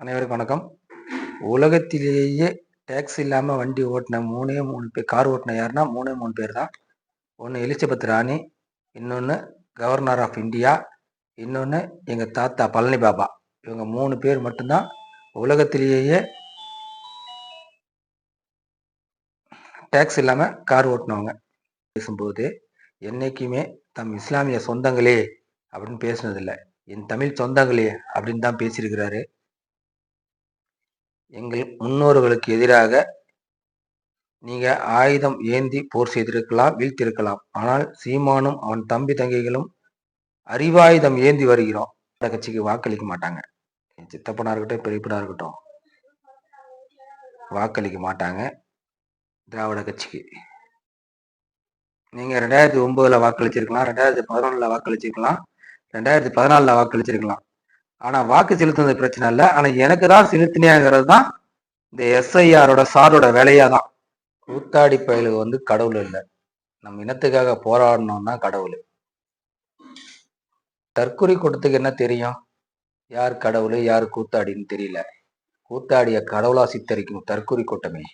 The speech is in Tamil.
அனைவருக்கும் வணக்கம். உலகத்திலேயே டேக்ஸ் இல்லாமல் வண்டி ஓட்டின மூணே மூணு பேர் கார் ஓட்டின யாருன்னா மூணே மூணு பேர் தான் ஒன்று எலிசபெத் ராணி இன்னொன்று கவர்னர் ஆஃப் இந்தியா இன்னொன்று எங்கள் தாத்தா பழனி பாபா. இவங்க மூணு பேர் மட்டும்தான் உலகத்திலேயே டேக்ஸ் இல்லாமல் கார் ஓட்டினவங்க. பேசும்போது என்னைக்குமே தம் இஸ்லாமிய சொந்தங்களே அப்படின்னு பேசுனதில்லை. என் தமிழ் சொந்தங்களே அப்படின்னு தான் பேசியிருக்கிறாரு. எங்கள் முன்னோர்களுக்கு எதிராக நீங்க ஆயுதம் ஏந்தி போர் செய்திருக்கலாம் வீழ்த்திருக்கலாம் ஆனால் சீமானும் அவன் தம்பி தங்கைகளும் அறிவாயுதம் ஏந்தி வருகிறோம். இந்த கட்சிக்கு வாக்களிக்க மாட்டாங்க. சித்தப்பனா இருக்கட்டும் பெரியப்பனா இருக்கட்டும் வாக்களிக்க மாட்டாங்க. திராவிட கட்சிக்கு. நீங்க ரெண்டாயிரத்தி ஒன்பதுல வாக்களிச்சிருக்கலாம் ரெண்டாயிரத்தி பதினொன்னுல வாக்களிச்சிருக்கலாம் ரெண்டாயிரத்தி பதினாலுல வாக்களிச்சிருக்கலாம். ஆனால் வாக்கு செலுத்துனது பிரச்சனை இல்லை. ஆனால் எனக்கு தான் செலுத்தினியாங்கிறது தான் இந்த எஸ்ஐஆரோட சாரோட வேலையாக தான் கூத்தாடி பயலுக்கு வந்து கடவுள் இல்லை. நம்ம இனத்துக்காக போராடணும்னா கடவுள். தற்கொலை கூட்டத்துக்கு என்ன தெரியும்? யார் கடவுள் யார் கூத்தாடின்னு தெரியல. கூத்தாடிய கடவுளா சித்தரிக்கும் தற்கொலை கூட்டமே.